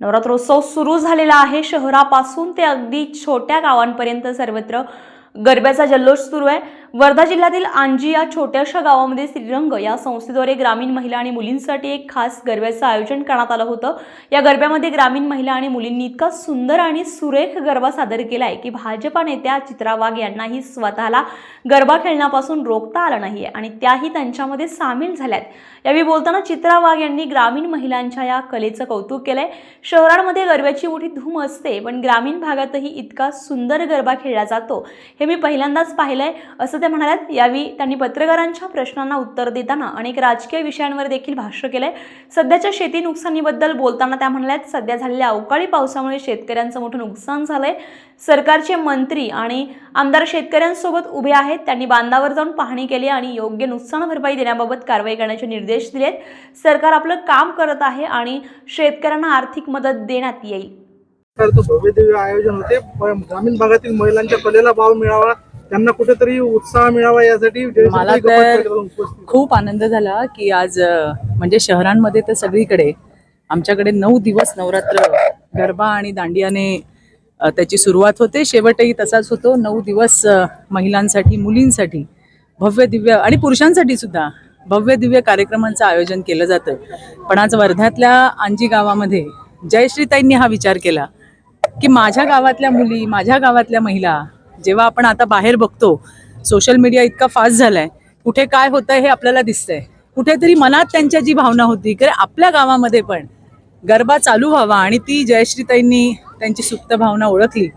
नवरात्रोत्सव सुरू झालेला आहे. शहरापासून ते अगदी छोट्या गावांपर्यंत सर्वत्र गरब्याचा जल्लोष सुरू आहे. वर्धा जिल्ह्यातील आंजी या छोट्याशा गावामध्ये श्रीरंग या संस्थेद्वारे ग्रामीण महिला आणि मुलींसाठी एक खास गरब्याचं आयोजन करण्यात आलं होतं. या गरब्यामध्ये ग्रामीण महिला आणि मुलींनी इतका सुंदर आणि सुरेख गरबा सादर केला आहे की भाजपा नेत्या चित्रा वाघ यांनाही स्वतःला गरबा खेळण्यापासून रोखता आलं नाही आणि त्याही त्यांच्यामध्ये सामील झाल्यात. यावेळी बोलताना चित्रा वाघ यांनी ग्रामीण महिलांच्या या कलेचं कौतुक केलंय. शहरांमध्ये गरब्याची मोठी धूम असते पण ग्रामीण भागातही इतका सुंदर गरबा खेळला जातो हे मी पहिल्यांदाच पाहिलंय असं ते म्हणाल्यात यावेळी त्यांनी पत्रकारांच्या प्रश्नांना उत्तर देताना अनेक राजकीय विषयांवर देखील भाष्य केलंय. सध्याच्या शेती नुकसानीबद्दल बोलताना त्या म्हणाल्यात सध्या झालेल्या अवकाळी पावसामुळे शेतकऱ्यांचं मोठं नुकसान झालंय. सरकारचे मंत्री आणि आमदार शेतकऱ्यांसोबत उभे आहेत. त्यांनी बांधावर जाऊन पाहणी केली आणि योग्य नुकसान भरपाई देण्याबाबत कारवाई करण्याचे निर्देश दिलेत. सरकार आपलं काम करत आहे आणि शेतकऱ्यांना आर्थिक मदत देण्यात येईल. भव्य दिव्य आयोजन होते. ग्रामीण भागातील महिलांच्या कलेला भाव मिळावा त्यांना कुठेतरी उत्साह मिळावा यासाठी मला तर खूप आनंद झाला की आज म्हणजे शहरांमध्ये तर सगळीकडे आमच्याकडे नऊ दिवस नवरात्र गरबा आणि दांडियाने त्याची सुरुवात होते. शेवटही तसाच होतो. नऊ दिवस महिलांसाठी मुलींसाठी भव्य दिव्य आणि पुरुषांसाठी सुद्धा भव्य दिव्य कार्यक्रमांचं आयोजन केलं जातं. पण आज वर्ध्यातल्या आंजी गावामध्ये जयश्रीताईंनी हा विचार केला की माझ्या गावातल्या मुली माझ्या गावातल्या महिला जेव्हा आपण आता बाहेर बघतो सोशल मीडिया इतका फास्ट झालाय कुठे काय होतंय हे आपल्याला दिसतंय. कुठेतरी मनात त्यांच्या जी भावना होती कारण आपल्या गावामध्ये पण गरबा चालू व्हावा आणि ती जयश्रीताईंनी त्यांची सुप्त भावना ओळखली.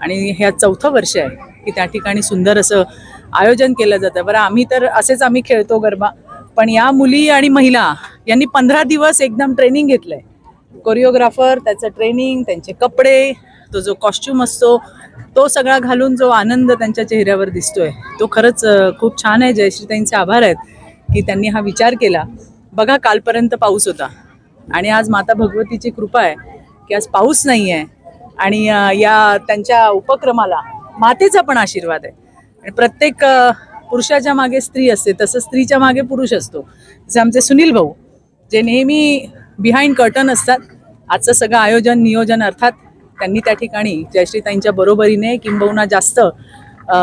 आणि ह्या चौथं वर्ष आहे की त्या ठिकाणी सुंदर असं आयोजन केलं जातं. बरं आम्ही तर असेच आम्ही खेळतो गरबा पण या मुली आणि महिला यांनी पंधरा दिवस एकदम ट्रेनिंग घेतलंय. कोरिओग्राफर त्याचं ट्रेनिंग त्यांचे कपडे तो जो कॉस्ट्युम असतो तो सगळा घालून जो आनंद त्यांच्या चेहऱ्यावर दिसतोय तो खरंच खूप छान आहे. जयश्रीताईंचे आभार आहेत की त्यांनी हा विचार केला. बघा कालपर्यंत पाऊस होता आणि आज माता भगवतीची कृपा आहे की आज पाऊस नाही आहे आणि या त्यांच्या उपक्रमाला मातेचा पण आशीर्वाद आहे. आणि प्रत्येक पुरुषाच्या मागे स्त्री असते तसं स्त्रीच्या मागे पुरुष असतो. जसे आमचे सुनील भाऊ जे नेहमी बिहाइंड कर्टन असतात. आजचं सगळं आयोजन नियोजन अर्थात त्यांनी त्या ठिकाणी जयश्रीताईंच्या बरोबरीने किंबहुना जास्त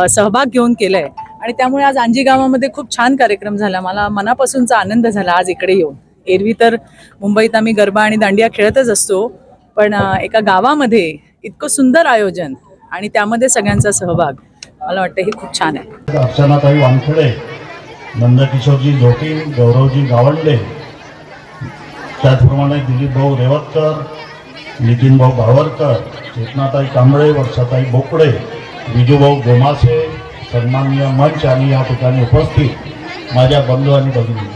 सहभाग घेऊन केलाय. आणि त्यामुळे आज आंजी गावामध्ये खूप छान कार्यक्रम झाला. मला मनापासूनचा आनंद झाला आज इकडे येऊन. एरवी तर मुंबईत आम्ही गरबा आणि दांडिया खेळतच असतो पण एका गावामध्ये इतकं सुंदर आयोजन आणि त्यामध्ये सगळ्यांचा सहभाग मला वाटतं हे खूप छान आहे. अर्चनाताई वानखेडे नंदकिशोरजी जोटी गौरवजी गावंडे त्याचप्रमाणे दिलीप भाऊ रेवतकर नितीनभाऊ भावरकर चेतनाताई कांबळे वर्षाताई बोकडे विजूभाऊ गोमासे सन्माननीय मंच आणि या ठिकाणी उपस्थित माझ्या बंधू आणि भगिनी.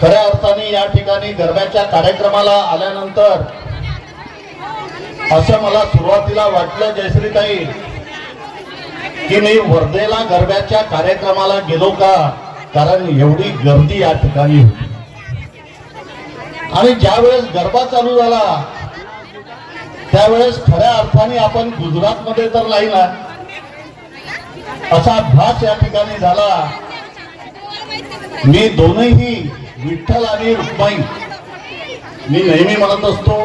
खऱ्या अर्थाने या ठिकाणी गरब्याच्या कार्यक्रमाला आल्यानंतर असं मला सुरुवातीला वाटलं जयश्रीताई की मी वर्धेला गरब्याच्या कार्यक्रमाला गेलो का? कारण एवढी गर्दी या ठिकाणी होती. आणि ज्यावेळेस गरबा चालू झाला त्यावेळेस खऱ्या अर्थाने आपण गुजरातमध्ये तर नाही ना असा भास या ठिकाणी झाला. मी दोनही विठ्ठल आणि रुक्माई मी नेहमी म्हणत असतो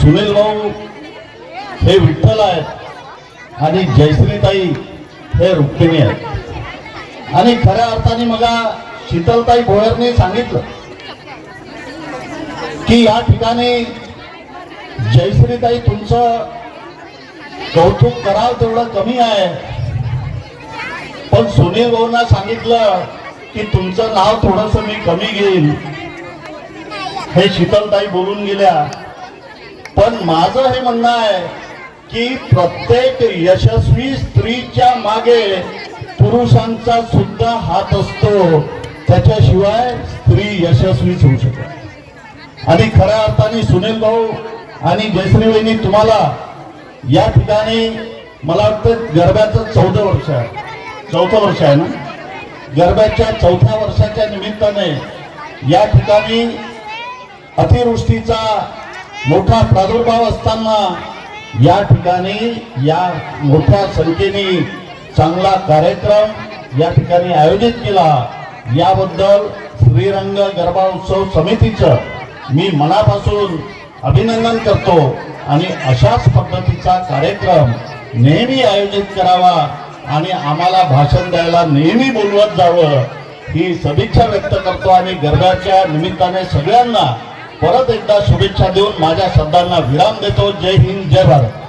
सुनील भाऊ हे विठ्ठल आहेत आणि जयश्रीताई हे रुक्मिणी आहेत. आणि खऱ्या अर्थाने मला शीतलताई भोयरने सांगितलं की या ठिकाणी जयश्रीताई तुमचं कौतुक करावं तेवढं कमी आहे. पण सुनील भाऊना सांगितलं की तुमचं नाव थोडस मी कमी घेईन. हे शीतलताई बोलून गेल्या. पण माझं हे म्हणणं आहे की प्रत्येक यशस्वी स्त्रीच्या मागे पुरुषांचा सुद्धा हात असतो. त्याच्याशिवाय स्त्री यशस्वीच होऊ शकत आणि खऱ्या अर्थाने सुनील भाऊ आणि जयश्री वहिनी तुम्हाला या ठिकाणी मला वाटतं गरब्याचं चौदा वर्ष आहे. चौथं वर्ष आहे ना? गरब्याच्या चौथ्या वर्षाच्या निमित्ताने या ठिकाणी अतिवृष्टीचा मोठा प्रादुर्भाव असताना या ठिकाणी या मोठ्या संख्येने चांगला कार्यक्रम या ठिकाणी आयोजित केला. याबद्दल श्रीरंग गरबा उत्सव समितीचं मी मनापासून अभिनंदन करतो. आणि अशाच पद्धतीचा कार्यक्रम नेहमी आयोजित करावा आणि आम्हाला भाषण द्यायला नेहमी बोलवत जावं ही सदिच्छा व्यक्त करतो. आणि गर्भाच्या निमित्ताने सगळ्यांना परत एकदा शुभेच्छा देऊन माझ्या शब्दांना विराम देतो. जय हिंद जय भारत.